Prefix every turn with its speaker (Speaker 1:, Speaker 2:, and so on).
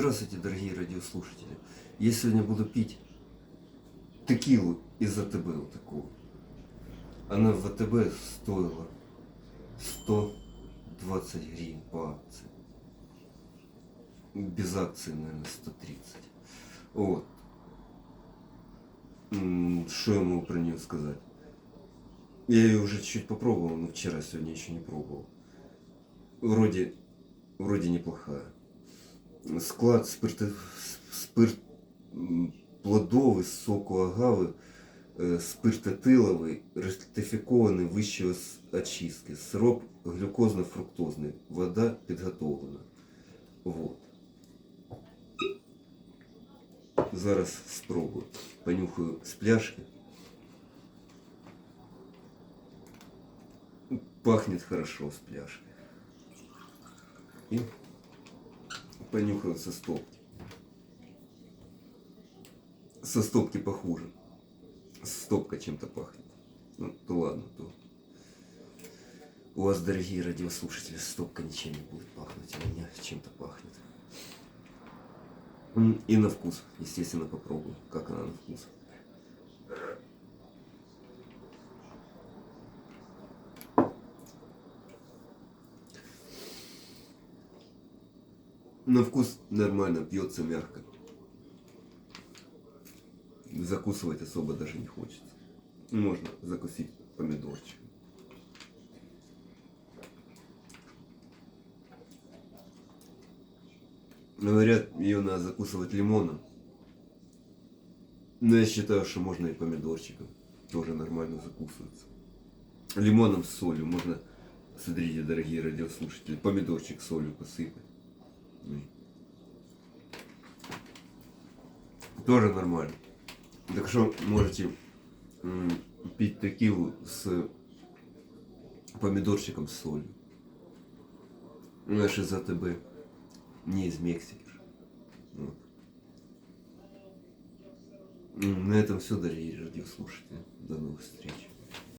Speaker 1: Здравствуйте, дорогие радиослушатели. Я сегодня буду пить текилу из АТБ вот такого. Она в АТБ стоила 120 гривен по акции. Без акции, наверное, 130. Вот. Что я могу про нее сказать? Я ее уже чуть попробовал, но вчера, сегодня еще не пробовал. Вроде, вроде неплохая. Склад спирт м, плодовий соку агави, е, спиртетиловий, ректифікований вищої очистки, сироп глюкозно-фруктозний, вода підготовлена. Вот. Зараз спробую. Понюхаю з пляшки. Пахнет хорошо с пляшки. И понюхаю со стопки. Со стопки похуже. Стопка чем-то пахнет. Ну, то ладно, то. У вас, дорогие радиослушатели, стопка ничем не будет пахнуть, а у меня чем-то пахнет. И на вкус, естественно, попробую, как она на вкус. На вкус нормально, пьется мягко. Закусывать особо даже не хочется. Можно закусить помидорчик. Говорят, ее надо закусывать лимоном. Но я считаю, что можно и помидорчиком. Тоже нормально закусывается. Лимоном с солью можно, смотрите, дорогие радиослушатели, помидорчик с солью посыпать. Ну. Тоже нормально. Так что можете пить текилу с помидорчиком с солью. Наш из АТБ. Не из Мексики. Вот. М, На этом все, дорогие радиослушатели. До новых встреч.